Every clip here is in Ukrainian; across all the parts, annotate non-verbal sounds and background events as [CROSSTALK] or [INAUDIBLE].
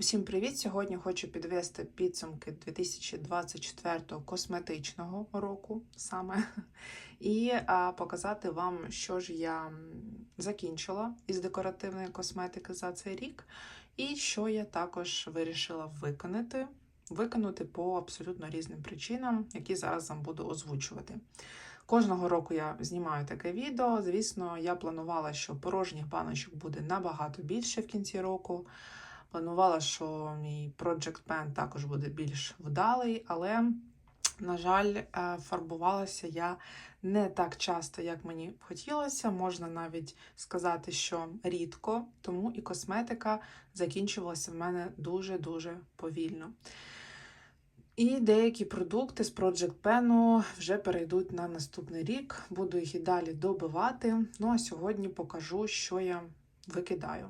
Усім привіт! Сьогодні хочу підвести підсумки 2024 косметичного року саме і а, показати вам, що ж я закінчила із декоративної косметики за цей рік, і що я також вирішила виконати, виконати по абсолютно різним причинам, які зараз вам буду озвучувати. Кожного року я знімаю таке відео. Звісно, я планувала, що порожніх баночок буде набагато більше в кінці року. Планувала, що мій Project Pen також буде більш вдалий, але, на жаль, е, фарбувалася я не так часто, як мені б хотілося. Можна навіть сказати, що рідко, тому і косметика закінчувалася в мене дуже-дуже повільно. І деякі продукти з Project Pen вже перейдуть на наступний рік. Буду їх і далі добивати. Ну а сьогодні покажу, що я викидаю.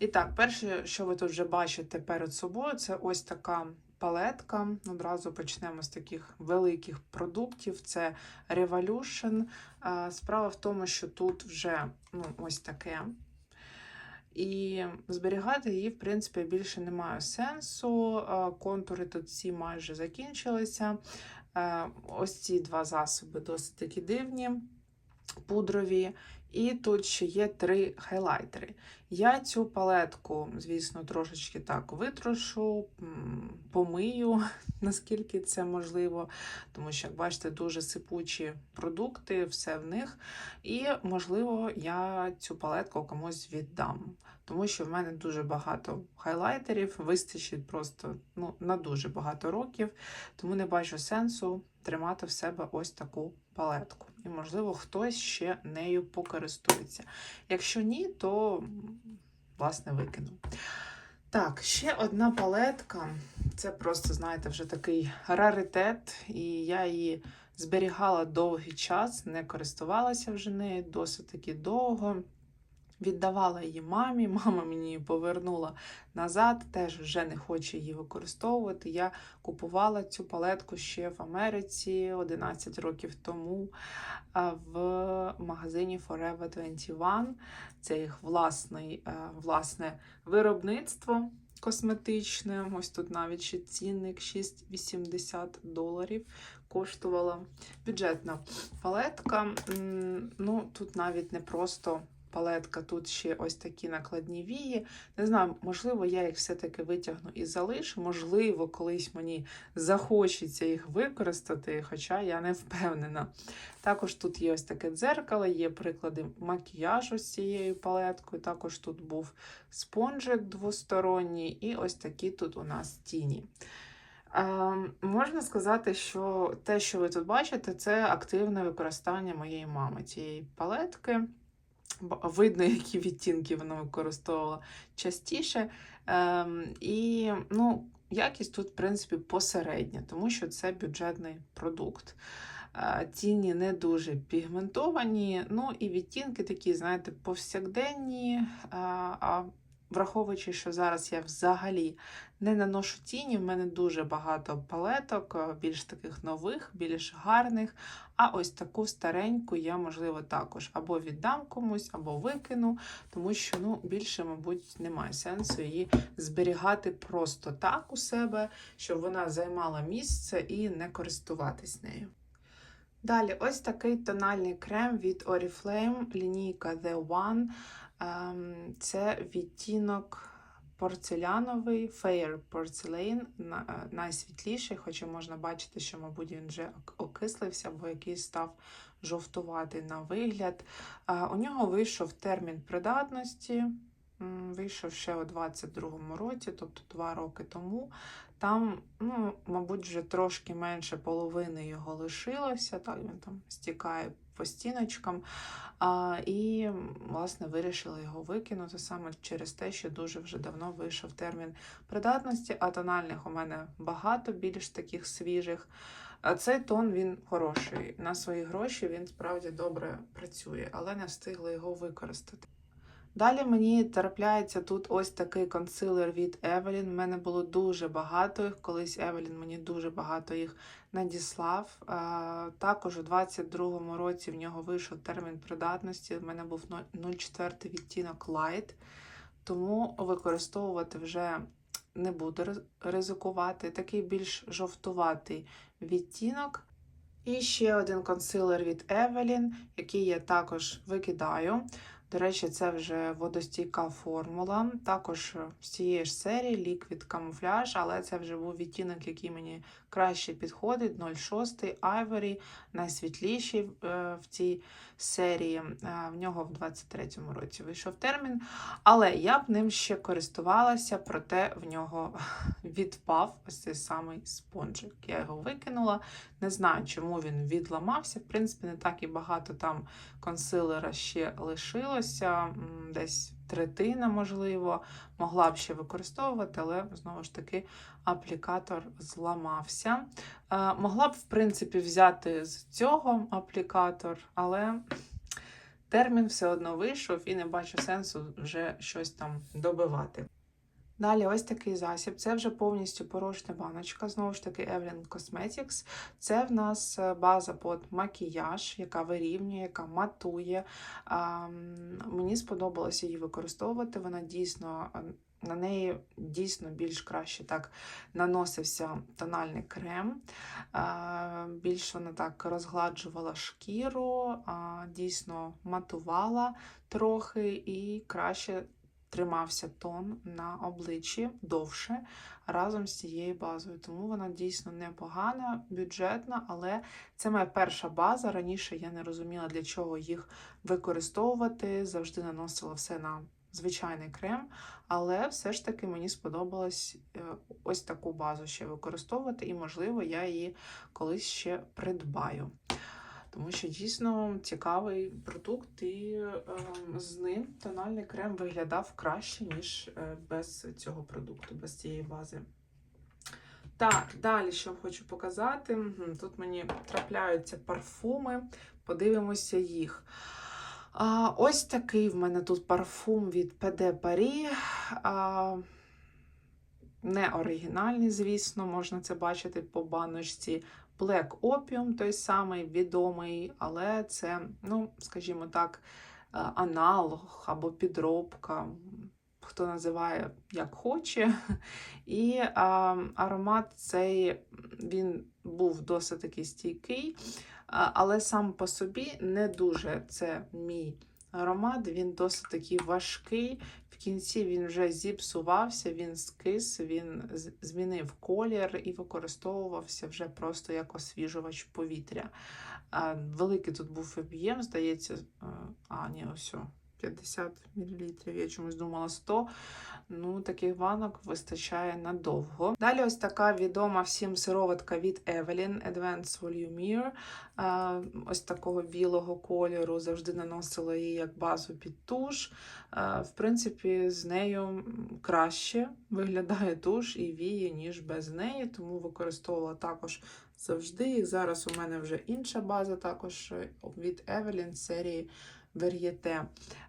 І так, перше, що ви тут вже бачите перед собою, це ось така палетка. Одразу почнемо з таких великих продуктів. Це Revolution. Справа в тому, що тут вже ну, ось таке. І зберігати її, в принципі, більше немає сенсу. Контури тут всі майже закінчилися. Ось ці два засоби досить такі дивні, пудрові. І тут ще є три хайлайтери. Я цю палетку, звісно, трошечки так витрошу, помию, [LAUGHS] наскільки це можливо, тому що, як бачите, дуже сипучі продукти, все в них. І, можливо, я цю палетку комусь віддам. Тому що в мене дуже багато хайлайтерів, вистачить просто ну, на дуже багато років, тому не бачу сенсу тримати в себе ось таку палетку. І, можливо, хтось ще нею покористується. Якщо ні, то, власне, викину. Так, ще одна палетка. Це просто, знаєте, вже такий раритет, і я її зберігала довгий час, не користувалася вже нею досить таки довго. Віддавала її мамі, мама мені її повернула назад, теж вже не хоче її використовувати. Я купувала цю палетку ще в Америці 11 років тому в магазині Forever 21. Це їх власний, е, власне виробництво косметичне. Ось тут навіть ще цінник 6,80 доларів коштувала. Бюджетна палетка. Ну, тут навіть не просто палетка, тут ще ось такі накладні вії. Не знаю, можливо, я їх все-таки витягну і залишу. Можливо, колись мені захочеться їх використати, хоча я не впевнена. Також тут є ось таке дзеркало, є приклади макіяжу з цією палеткою. Також тут був спонжик двосторонній, і ось такі тут у нас тіні. Е, можна сказати, що те, що ви тут бачите, це активне використання моєї мами цієї палетки. Видно, [LAUGHS] які відтінки вона використовувала частіше. Ем, і ну, якість тут, в принципі, посередня, тому що це бюджетний продукт. Е, Тіні не дуже пігментовані, ну і відтінки такі, знаєте, повсякденні. е, А враховуючи, що зараз я взагалі не наношу тіні, в мене дуже багато палеток, е, більш таких нових, більш гарних. А ось таку стареньку я, можливо, також або віддам комусь, або викину, тому що ну, більше, мабуть, немає сенсу її зберігати просто так у себе, щоб вона займала місце і не користуватись нею. Далі, ось такий тональний крем від Oriflame, лінійка The One. Ем, Це відтінок порцеляновий, Fair Porcelain, е, найсвітліший, хоча можна бачити, що, мабуть, він вже окислився, або якийсь став жовтуватий на вигляд. Е, У нього вийшов термін придатності, вийшов ще у 22-му році, тобто два роки тому. Там, ну, мабуть, вже трошки менше половини його лишилося, так він там стікає по стіночкам. А, і, власне, вирішила його викинути саме через те, що дуже вже давно вийшов термін придатності, а тональних у мене багато, більш таких свіжих. А цей тон він хороший. На свої гроші він справді добре працює, але не встигла його використати. Далі мені трапляється тут ось такий консилер від Evelyn. У мене було дуже багато їх. Колись Evelyn мені дуже багато їх надіслав. Також у 22-му році в нього вийшов термін придатності. У мене був 0,04 відтінок Light. Тому використовувати вже не буду ризикувати. Такий більш жовтуватий відтінок. І ще один консилер від Evelyn, який я також викидаю. До речі, це вже водостійка формула. Також з цієї ж серії Liquid Camouflage, але це вже був відтінок, який мені краще підходить. 06 Ivory, найсвітліший в цій серії. Е, В нього в 23-му році вийшов термін. Але я б ним ще користувалася, проте в нього [LAUGHS] відпав ось цей самий спонжик. Я його викинула. Не знаю, чому він відламався. В принципі, не так і багато там консилера ще лишилося, десь третина, можливо, могла б ще використовувати, але знову ж таки аплікатор зламався. Е, Могла б, в принципі, взяти з цього аплікатор, але термін все одно вийшов і не бачу сенсу вже щось там добивати. Далі ось такий засіб. Це вже повністю порожня баночка. Знову ж таки, Evelyn Cosmetics. Це в нас е, база під макіяж, яка вирівнює, яка матує. Мені сподобалося її використовувати. Вона дійсно. е, На неї дійсно більш краще так наносився тональний крем. Більш вона так розгладжувала шкіру, дійсно матувала трохи і краще тримався тон на обличчі довше разом з цією базою. Тому вона дійсно непогана, бюджетна, але це моя перша база. Раніше я не розуміла, для чого їх використовувати. Завжди наносила все на звичайний крем, але все ж таки мені сподобалось е, ось таку базу ще використовувати, і, можливо, я її колись ще придбаю. Тому що дійсно цікавий продукт, і е, з ним тональний крем виглядав краще, ніж е, без цього продукту, без цієї бази. Так, далі що хочу показати. Тут мені трапляються парфуми, подивимося їх. А, ось такий в мене тут парфум від PD Paris. А, не оригінальний, звісно, можна це бачити по баночці. Black Opium, той самий відомий, але це, ну, скажімо так, е, аналог або підробка, хто називає як хоче. І а, аромат цей він був досить таки стійкий, але сам по собі не дуже це мій аромат, він досить такий важкий. Кінці він вже зіпсувався, він скис, він змінив колір і використовувався вже просто як освіжувач повітря. Великий тут був об'єм, здається, а, а ні, ось. 50 мл, я чомусь думала 100. Ну, таких банок вистачає надовго. Далі ось така відома всім сироватка від Evelyn Advanced Volumier. А, Ось такого білого кольору. Завжди наносила її як базу під туш. В принципі, з нею краще виглядає туш і віє, ніж без неї, тому використовувала також завжди. І зараз у мене вже інша база, також е, від Evelyn серії Verieté.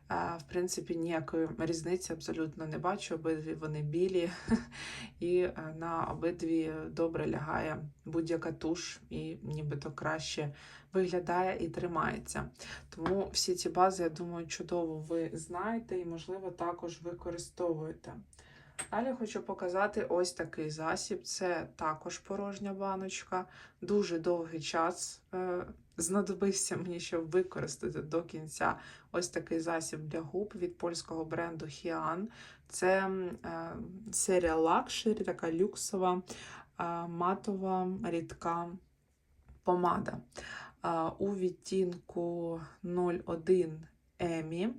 В принципі, ніякої різниці абсолютно не бачу. Обидві вони білі, [LAUGHS] і е, на обидві добре лягає будь-яка туш, і нібито краще виглядає і тримається. Тому всі ці бази, я думаю, чудово ви знаєте і, можливо, також використовуєте. Далі хочу показати ось такий засіб. Це також порожня баночка. Дуже довгий час е, знадобився мені, щоб використати до кінця ось такий засіб для губ від польського бренду Hian. Це е, серія лакшері, така люксова, е, матова, рідка помада. Е, у відтінку 01 Емі.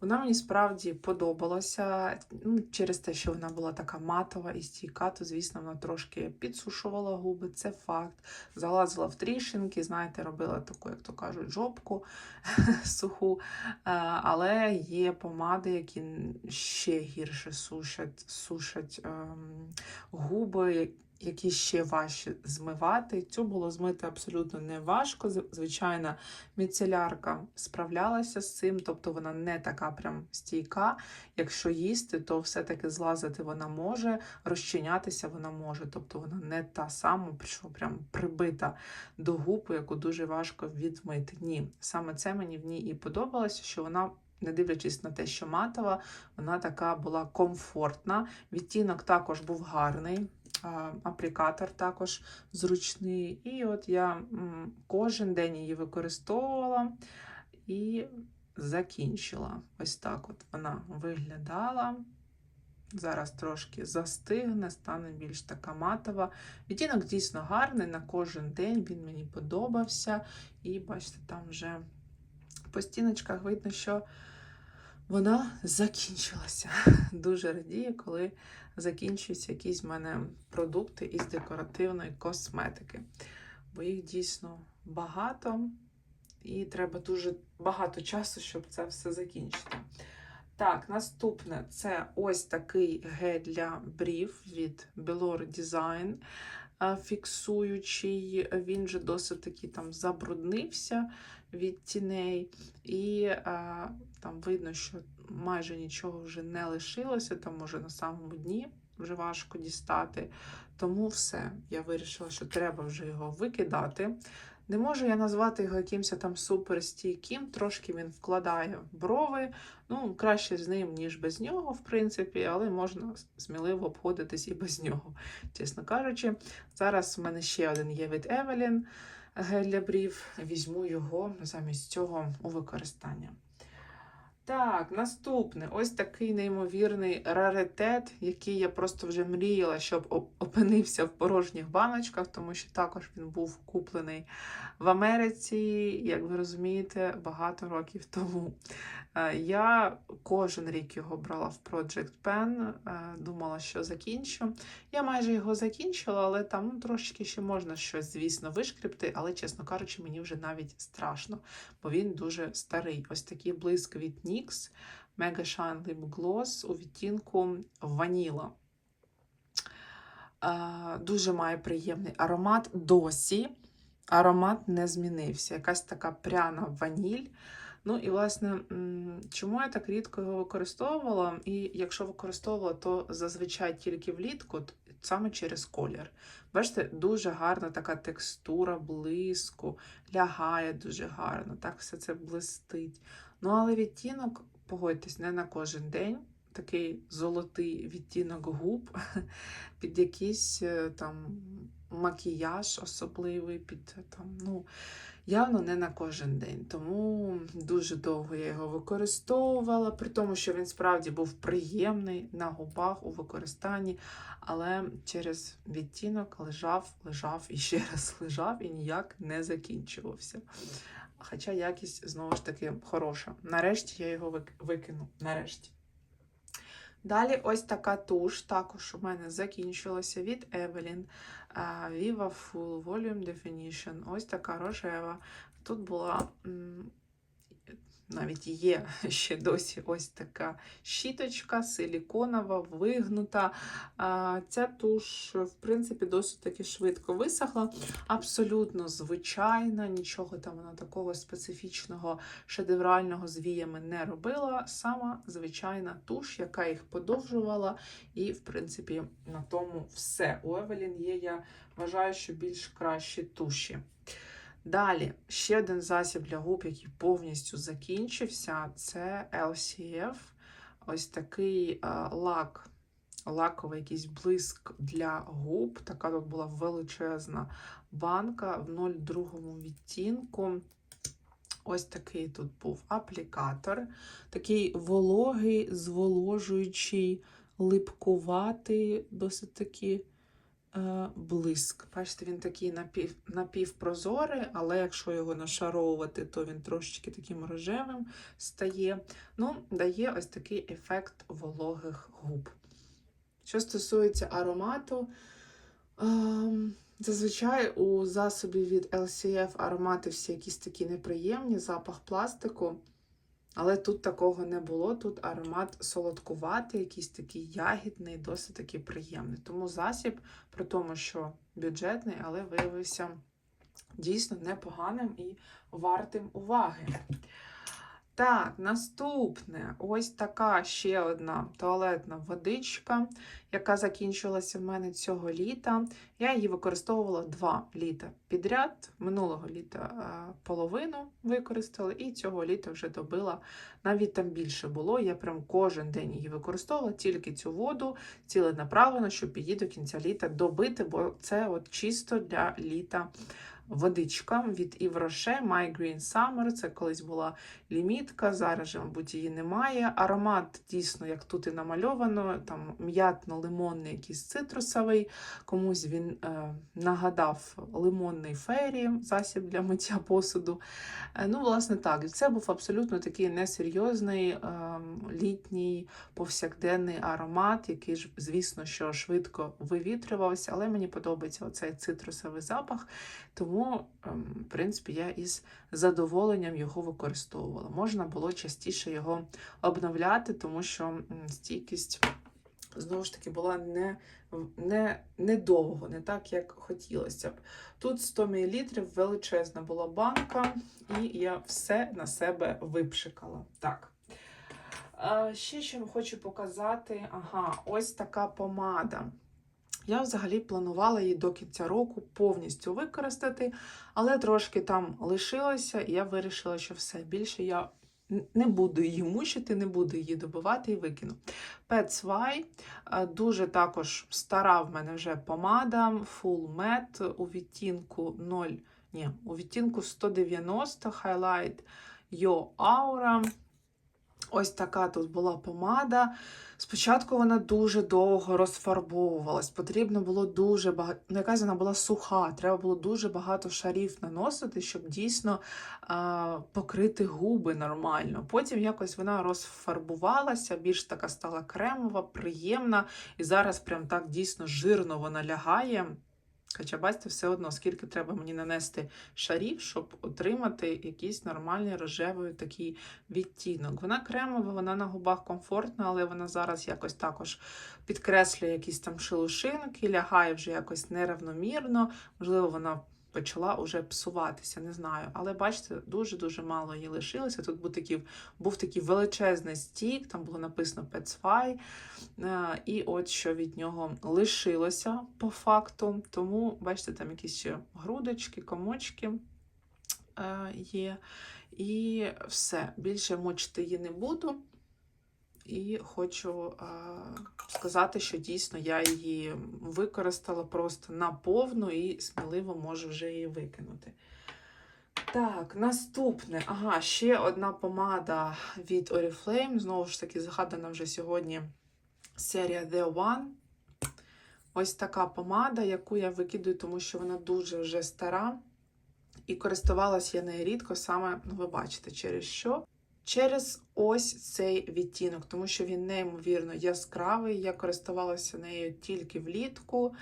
Вона мені справді подобалася. Ну, через те, що вона була така матова і стійка, то, звісно, вона трошки підсушувала губи, це факт. Залазила в тріщинки, знаєте, робила таку, як то кажуть, жопку [LAUGHS] суху. Е, Але є помади, які ще гірше сушать, сушать ем, губи, які ще важче змивати. Цю було змити абсолютно не важко. Звичайна міцелярка справлялася з цим, тобто вона не така прям стійка. Якщо їсти, то все-таки злазити вона може, розчинятися вона може, тобто вона не та сама, що прям прибита до губ, яку дуже важко відмити. Ні, саме це мені в ній і подобалося, що вона не дивлячись на те, що матова, вона така була комфортна. Відтінок також був гарний, аплікатор також зручний. І от я кожен день її використовувала і закінчила. Ось так от вона виглядала. Зараз трошки застигне, стане більш така матова. Відтінок дійсно гарний на кожен день, він мені подобався. І бачите, там вже по стіночках видно, що вона закінчилася. [LAUGHS] Дуже радію, коли закінчуються якісь в мене продукти із декоративної косметики. Бо їх дійсно багато, і треба дуже багато часу, щоб це все закінчити. Так, наступне це ось такий гель для брів від Belor Design. Фіксуючий, він же досить таки там забруднився від тіней, і а, там видно, що майже нічого вже не лишилося, там може на самому дні вже важко дістати. Тому все, я вирішила, що треба вже його викидати. Не можу я назвати його якимось там суперстійким, трошки він вкладає брови. Ну, краще з ним, ніж без нього, в принципі, але можна сміливо обходитись і без нього, чесно кажучи. Зараз в мене ще один є від Evelyn гель для брів. Візьму його замість цього у використання. Так, наступне ось такий неймовірний раритет, який я просто вже мріяла, щоб опинився в порожніх баночках, тому що також він був куплений в Америці, як ви розумієте, багато років тому. Е, Я кожен рік його брала в Project Pen, е, думала, що закінчу. Я майже його закінчила, але там ну, трошки ще можна щось, звісно, вишкріпти, але, чесно кажучи, мені вже навіть страшно, бо він дуже старий. Ось такий блиск від NYX Mega Shine Lip Gloss у відтінку Ваніла. Е, Дуже має приємний аромат досі. Аромат не змінився. Якась така пряна ваніль. Ну і, власне, чому я так рідко його використовувала? І якщо використовувала, то зазвичай тільки влітку, саме через колір. Бачите, дуже гарна така текстура блиску, лягає дуже гарно, так все це блистить. Ну, але відтінок, погодьтесь, не на кожен день. Такий золотий відтінок губ [LAUGHS] під якийсь е, там макіяж особливий, під там, ну, явно не на кожен день. Тому дуже довго я його використовувала, при тому, що він справді був приємний на губах у використанні, але через відтінок лежав, лежав і ще раз лежав і ніяк не закінчувався. Хоча якість знову ж таки хороша. Нарешті я його викину. Нарешті. Далі ось така туш, також у мене закінчилася від Evelyn. Viva Full Volume Definition. Ось така рожева. Тут була навіть є [LAUGHS] ще досі ось така щіточка, силіконова, вигнута. Ця туш, в принципі, досить таки швидко висохла. Абсолютно звичайна, нічого там вона такого специфічного, шедеврального з віями не робила. Сама звичайна туш, яка їх подовжувала. І, в принципі, на тому все. У Евелін є, я вважаю, що більш кращі туші. Далі, ще один засіб для губ, який повністю закінчився, це LCF. Ось такий е, лак, лаковий якийсь блиск для губ. Така тут була величезна банка в 0,2 відтінку. Ось такий тут був аплікатор. Такий вологий, зволожуючий, липкуватий, досить такий блиск. Бачите, він такий напів, напівпрозорий, але якщо його нашаровувати, то він трошечки таким рожевим стає. Ну, дає ось такий ефект вологих губ. Що стосується аромату, ем, зазвичай у засобі від LCF аромати всі якісь такі неприємні, запах пластику. Але тут такого не було. Тут аромат солодкуватий, якийсь такий ягідний, досить таки приємний. Тому засіб, при тому, що бюджетний, але виявився дійсно непоганим і вартим уваги. Так, наступне ось така ще одна туалетна водичка, яка закінчилася в мене цього літа. Я її використовувала два літа підряд. Минулого літа е, половину використала, і цього літа вже добила. Навіть там більше було. Я прям кожен день її використовувала, тільки цю воду ціленаправлено, щоб її до кінця літа добити, бо це от чисто для літа. Водичка від Rocher My Green Summer. Це колись була лімітка, зараз мабуть, її немає. Аромат дійсно, як тут і намальовано, там м'ятно-лимонний, якийсь цитрусовий. Комусь він е, нагадав лимонний фері, засіб для миття посуду. Е, ну, власне, так, це був абсолютно такий несерйозний е, літній повсякденний аромат, який ж, звісно, що швидко вивітрювався, але мені подобається оцей цитрусовий запах. Тому, ем, в принципі, я із задоволенням його використовувала. Можна було частіше його обновляти, тому що стійкість знову ж таки була не, не, недовго, не так, як хотілося б. Тут 100 мл величезна була банка, і я все на себе випшикала. Так. Ще що хочу показати. Ага, ось така помада. Я взагалі планувала її до кінця року повністю використати, але трошки там лишилося, і я вирішила, що все більше я не буду її мучити, не буду її добивати і викину. Е, дуже також стара в мене вже помада, Full Matte у відтінку 0, ні, у відтінку 190 Highlight Yo Aura. Ось така тут була помада. Спочатку вона дуже довго розфарбовувалась. Потрібно було дуже багато. Ну, якась вона була суха, треба було дуже багато шарів наносити, щоб дійсно а, покрити губи нормально. Потім якось вона розфарбувалася, більш така стала кремова, приємна. І зараз прям так дійсно жирно вона лягає. Хоча, бачите, все одно, скільки треба мені нанести шарів, щоб отримати якийсь нормальний рожевий такий відтінок. Вона кремова, вона на губах комфортна, але вона зараз якось також підкреслює якісь там шелушинки, лягає вже якось неравномірно. Можливо, вона почала вже псуватися, не знаю. Але бачите, дуже-дуже мало її лишилося. Тут був такий, був такий величезний стік, там було написано Petsfy. Е, І от що від нього лишилося по факту. Тому, бачите, там якісь ще грудочки, комочки е, є. І все. Більше мучити її не буду. І хочу сказати, що дійсно я її використала просто наповну і сміливо можу вже її викинути. Так, наступне. Ага, ще одна помада від Oriflame. Знову ж таки, згадана вже сьогодні серія The One. Ось така помада, яку я викидаю, тому що вона дуже вже стара. І користувалась я нею рідко, саме, ну, ви бачите, через що. Через ось цей відтінок, тому що він неймовірно яскравий. Я користувалася нею тільки влітку,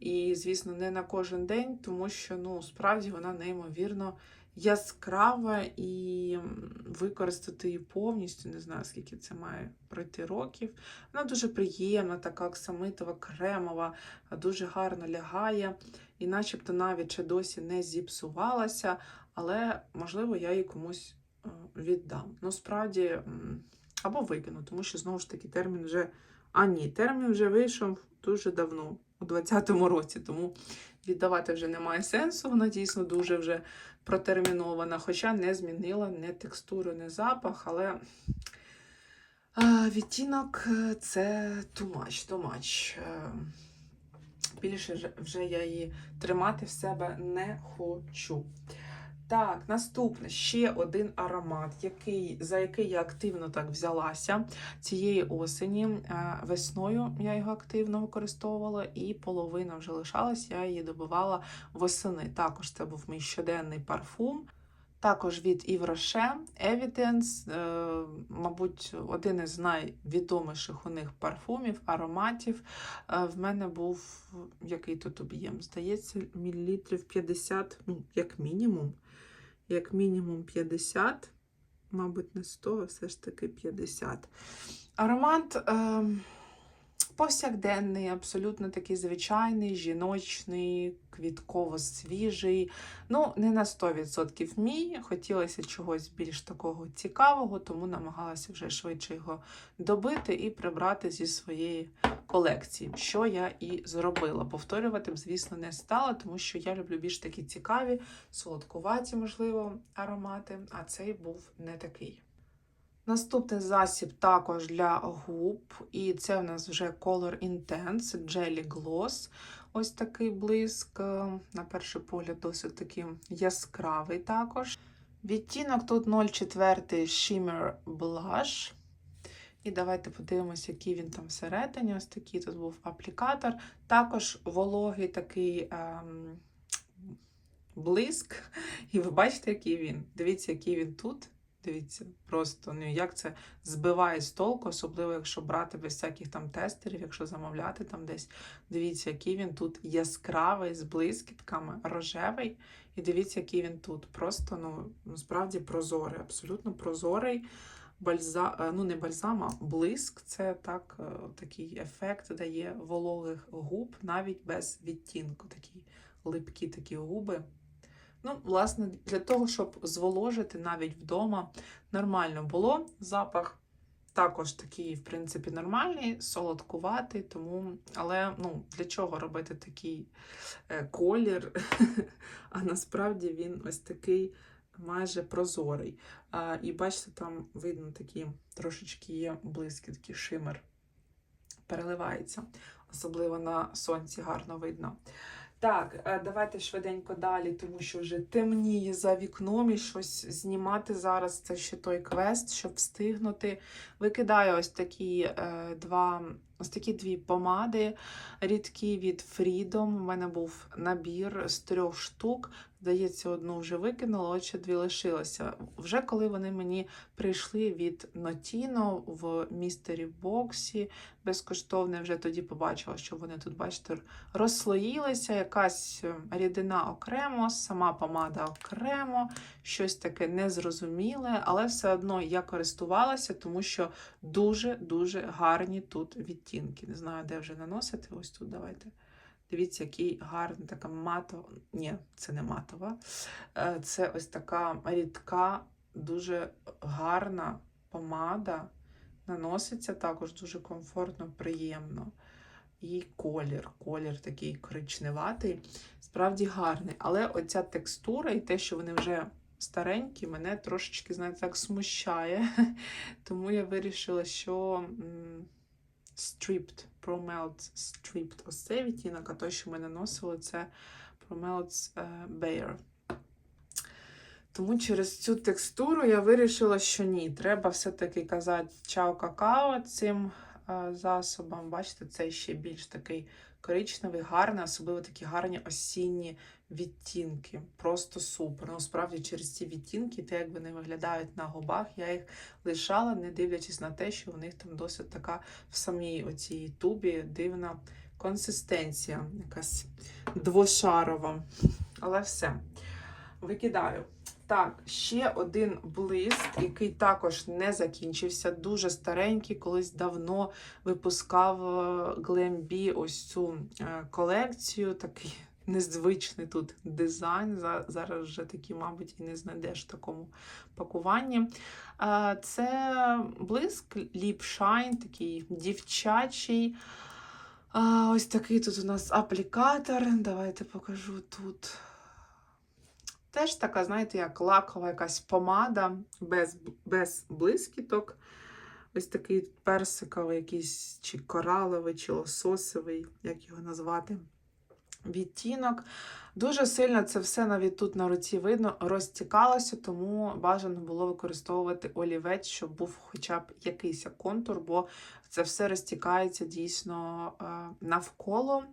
і, звісно, не на кожен день, тому що ну, справді вона неймовірно яскрава і використати її повністю, не знаю, скільки це має пройти років. Вона дуже приємна, така оксамитова, кремова, дуже гарно лягає, і начебто навіть ще досі не зіпсувалася, але, можливо, я її комусь віддам. Ну, справді, або викину, тому що знову ж таки термін вже. А ні, термін вже вийшов дуже давно, у 20-му році, тому віддавати вже немає сенсу. Вона дійсно дуже вже протермінована, хоча не змінила ні текстуру, ні запах, але відтінок е, це too much. Е, Більше вже я її тримати в себе не хочу. Так, наступне ще один аромат, який, за який я активно так взялася цієї осені. Е, Весною я його активно використовувала, і половина вже лишалась, я її добивала восени. Також це був мій щоденний парфум. Також від Rocher Evidence, е, мабуть, один із найвідоміших у них парфумів, ароматів. Е, В мене був який тут об'єм? Здається, мілілітрів 50, ну, як мінімум. Як мінімум 50, мабуть, не 100, а все ж таки 50. Аромат е, повсякденний, абсолютно такий звичайний, жіночний, квітково-свіжий. Ну, не на 100% мій. Хотілося чогось більш такого цікавого, тому намагалася вже швидше його добити і прибрати зі своєї колекції, що я і зробила. Повторювати звісно, не стала, тому що я люблю більш такі цікаві, солодкуваті, можливо, аромати, а цей був не такий. Наступний засіб також для губ, і це у нас вже Color Intense Jelly Gloss. Ось такий блиск, е, на перший погляд, досить такий яскравий також. Відтінок тут 0,4 Shimmer Blush. І давайте подивимося, який він там всередині. Ось такий тут був аплікатор. Також вологий такий ем, блиск. І ви бачите, який він. Дивіться, який він тут. Дивіться, просто ну як це збиває з толку, особливо якщо брати без всяких там тестерів, якщо замовляти там десь. Дивіться, який він тут яскравий, з блискітками, рожевий. І дивіться, який він тут. Просто ну насправді прозорий, абсолютно прозорий. Бальза, е, ну не бальзам, а блиск. Це так, е, такий ефект дає вологих губ, навіть без відтінку. Такі липкі такі губи. Ну, власне, для того, щоб зволожити навіть вдома, нормально було. Запах також такий, в принципі, нормальний, солодкуватий, тому, але ну, для чого робити такий е, колір? [LAUGHS] а насправді він ось такий майже прозорий. І бачите, там видно такі трошечки є близькі, такий шимер переливається, особливо на сонці гарно видно. Так, е, давайте швиденько далі, тому що вже темніє за вікном і щось знімати зараз. Це ще той квест, щоб встигнути. Викидаю ось такі е, два, ось такі дві помади рідкі від Freedom. У мене був набір з трьох штук. Здається, одну вже викинула, от дві лишилося. Вже коли вони мені прийшли від Notino в містері боксі безкоштовне, вже тоді побачила, що вони тут, бачите, розслоїлися, якась е, рідина окремо, сама помада окремо, щось таке незрозуміле, але все одно я користувалася, тому що дуже-дуже гарні тут відтінки. Не знаю, де вже наносити. Ось тут давайте. Дивіться, який гарний, така матова. Ні, це не матова. Е, Це ось така рідка, дуже гарна помада. Наноситься також дуже комфортно, приємно. І колір, колір такий коричневатий, справді гарний. Але оця текстура і те, що вони вже старенькі, мене трошечки, знаєте, так смущає. [LAUGHS] Тому я вирішила, що Stripped, ProMelt Stripped ось цей відтінок, а той, що ми наносили, це ProMelt Bare. Тому через цю текстуру я вирішила, що ні, треба все-таки казати чао какао цим е, засобом. Бачите, це ще більш такий коричневий, гарний, особливо такі гарні осінні відтінки. Просто супер. Ну, через ці відтінки, те, як вони виглядають на губах, я їх лишала, не дивлячись на те, що у них там досить така в самій оцій тубі дивна консистенція, якась двошарова. Але все. Викидаю. Так, ще один блиск, який також не закінчився. Дуже старенький, колись давно випускав Glambi ось цю е, колекцію. Такий незвичний тут дизайн. Зараз вже такі, мабуть, і не знайдеш в такому пакуванні. Е, Це блиск Lip Shine, такий дівчачий. Ось такий тут у нас аплікатор. Давайте покажу тут. Теж така, знаєте, як лакова якась помада без, без блискіток. Ось такий персиковий, якийсь чи кораловий, чи лососовий, як його назвати, відтінок. Дуже сильно це все навіть тут на руці видно, розтікалося, тому бажано було використовувати олівець, щоб був хоча б якийсь контур, бо це все розтікається дійсно е, навколо.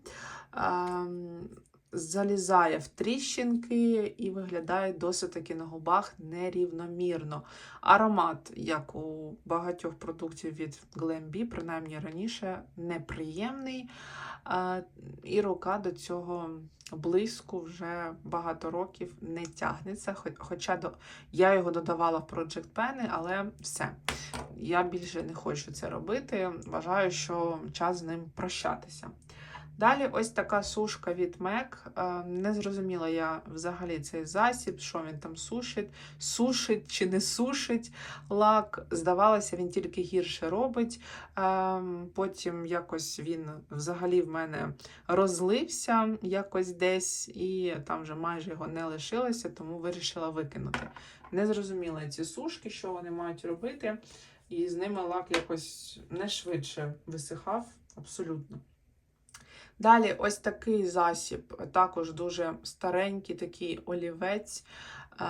Залізає в тріщинки і виглядає досить таки на губах нерівномірно. Аромат, як у багатьох продуктів від Glambi, принаймні раніше, неприємний. І рука до цього блиску вже багато років не тягнеться. Хоча до... я його додавала в Project Pen, але все. Я більше не хочу це робити. Вважаю, що час з ним прощатися. Далі ось така сушка від MAC. Е, Не зрозуміла я взагалі цей засіб, що він там сушить, сушить чи не сушить лак. Здавалося, він тільки гірше робить. Е, Потім якось він взагалі в мене розлився якось десь, і там вже майже його не лишилося, тому вирішила викинути. Не зрозуміла ці сушки, що вони мають робити, і з ними лак якось не швидше висихав абсолютно. Далі ось такий засіб, також дуже старенький такий олівець е,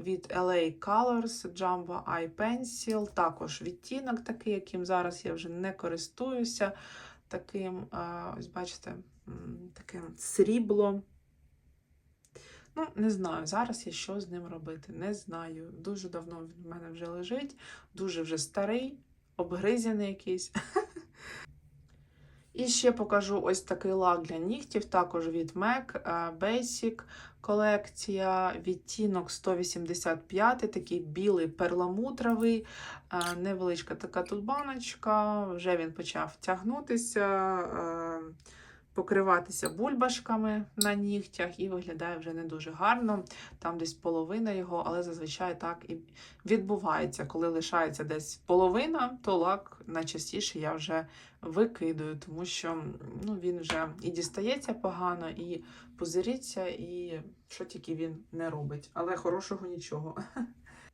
від LA Colors Jumbo Eye Pencil. Також відтінок такий, яким зараз я вже не користуюся. Таким, е, ось бачите, таким срібло. Ну, не знаю, зараз я що з ним робити. Не знаю. Дуже давно він в мене вже лежить, дуже вже старий, обгризяний якийсь. [LAUGHS] І ще покажу ось такий лак для нігтів, також від MAC е, Basic колекція, відтінок 185, такий білий перламутровий, е, невеличка така тут баночка, вже він почав тягнутися, е, покриватися бульбашками на нігтях і виглядає вже не дуже гарно. Там десь половина його, але зазвичай так і відбувається. Коли лишається десь половина, то лак найчастіше я вже викидаю, тому що ну, він вже і дістається погано, і пузириться, і що тільки він не робить. Але хорошого нічого. [LAUGHS]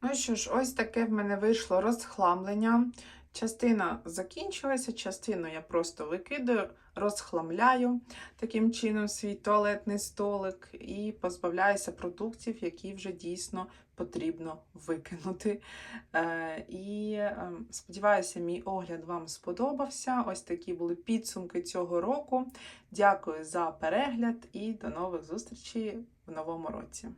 Ну що ж, ось таке в мене вийшло розхламлення. Частина закінчилася, частину я просто викидаю, розхламляю таким чином свій туалетний столик і позбавляюся продуктів, які вже дійсно потрібно викинути. Е, і е, сподіваюся, мій огляд вам сподобався. Ось такі були підсумки цього року. Дякую за перегляд і до нових зустрічей в новому році.